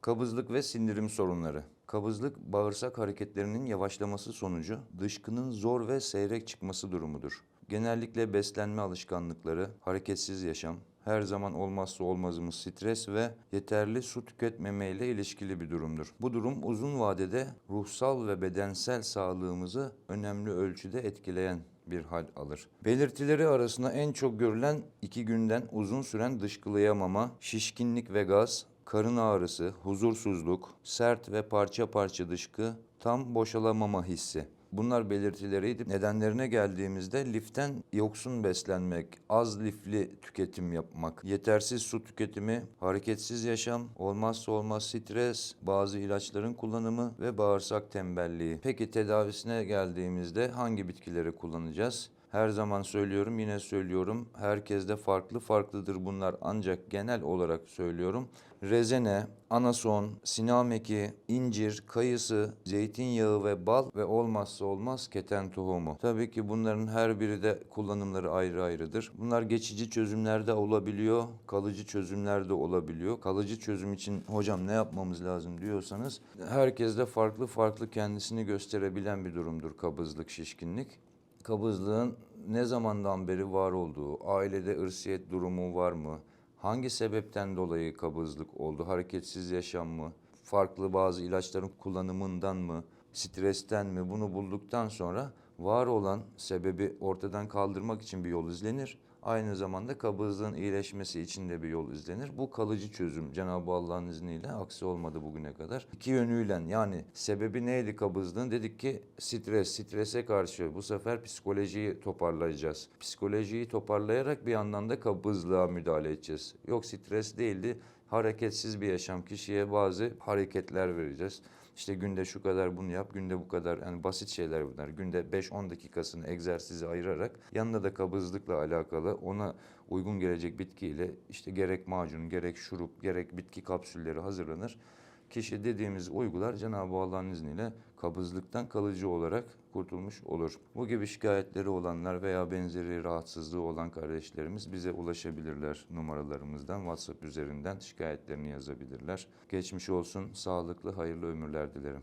Kabızlık ve sindirim sorunları. Kabızlık, bağırsak hareketlerinin yavaşlaması sonucu dışkının zor ve seyrek çıkması durumudur. Genellikle beslenme alışkanlıkları, hareketsiz yaşam, her zaman olmazsa olmazımız stres ve yeterli su tüketmeme ile ilişkili bir durumdur. Bu durum uzun vadede ruhsal ve bedensel sağlığımızı önemli ölçüde etkileyen bir hal alır. Belirtileri arasında en çok görülen iki günden uzun süren dışkılayamama, şişkinlik ve gaz, karın ağrısı, huzursuzluk, sert ve parça parça dışkı, tam boşalamama hissi. Bunlar belirtileriydi. Nedenlerine geldiğimizde liften yoksun beslenmek, az lifli tüketim yapmak, yetersiz su tüketimi, hareketsiz yaşam, olmazsa olmaz stres, bazı ilaçların kullanımı ve bağırsak tembelliği. Peki tedavisine geldiğimizde hangi bitkileri kullanacağız? Her zaman söylüyorum, yine söylüyorum. Herkeste farklı farklıdır bunlar ancak genel olarak söylüyorum. Rezene, anason, sinameki, incir, kayısı, zeytinyağı ve bal ve olmazsa olmaz keten tohumu. Tabii ki bunların her biri de kullanımları ayrı ayrıdır. Bunlar geçici çözümlerde olabiliyor, kalıcı çözümlerde olabiliyor. Kalıcı çözüm için hocam ne yapmamız lazım diyorsanız herkeste farklı farklı kendisini gösterebilen bir durumdur kabızlık, şişkinlik kabızlığın ne zamandan beri var olduğu, ailede ırsiyet durumu var mı, hangi sebepten dolayı kabızlık oldu, hareketsiz yaşam mı, farklı bazı ilaçların kullanımından mı, stresten mi? Bunu bulduktan sonra var olan sebebi ortadan kaldırmak için bir yol izlenir. Aynı zamanda kabızlığın iyileşmesi için de bir yol izlenir. Bu kalıcı çözüm Cenab-ı Allah'ın izniyle aksi olmadı bugüne kadar. İki yönüyle yani sebebi neydi kabızlığın? Dedik ki stres, strese karşı bu sefer psikolojiyi toparlayacağız. Psikolojiyi toparlayarak bir yandan da kabızlığa müdahale edeceğiz. Yok stres değildi, hareketsiz bir yaşam kişiye bazı hareketler vereceğiz. İşte günde şu kadar bunu yap, günde bu kadar yani basit şeyler bunlar. Günde 5-10 dakikasını egzersize ayırarak yanında da kabızlıkla alakalı ona uygun gelecek bitkiyle işte gerek macun, gerek şurup, gerek bitki kapsülleri hazırlanır. Kişi dediğimiz uygular Cenab-ı Allah'ın izniyle kabızlıktan kalıcı olarak kurtulmuş olur. Bu gibi şikayetleri olanlar veya benzeri rahatsızlığı olan kardeşlerimiz bize ulaşabilirler numaralarımızdan, WhatsApp üzerinden şikayetlerini yazabilirler. Geçmiş olsun, sağlıklı, hayırlı ömürler dilerim.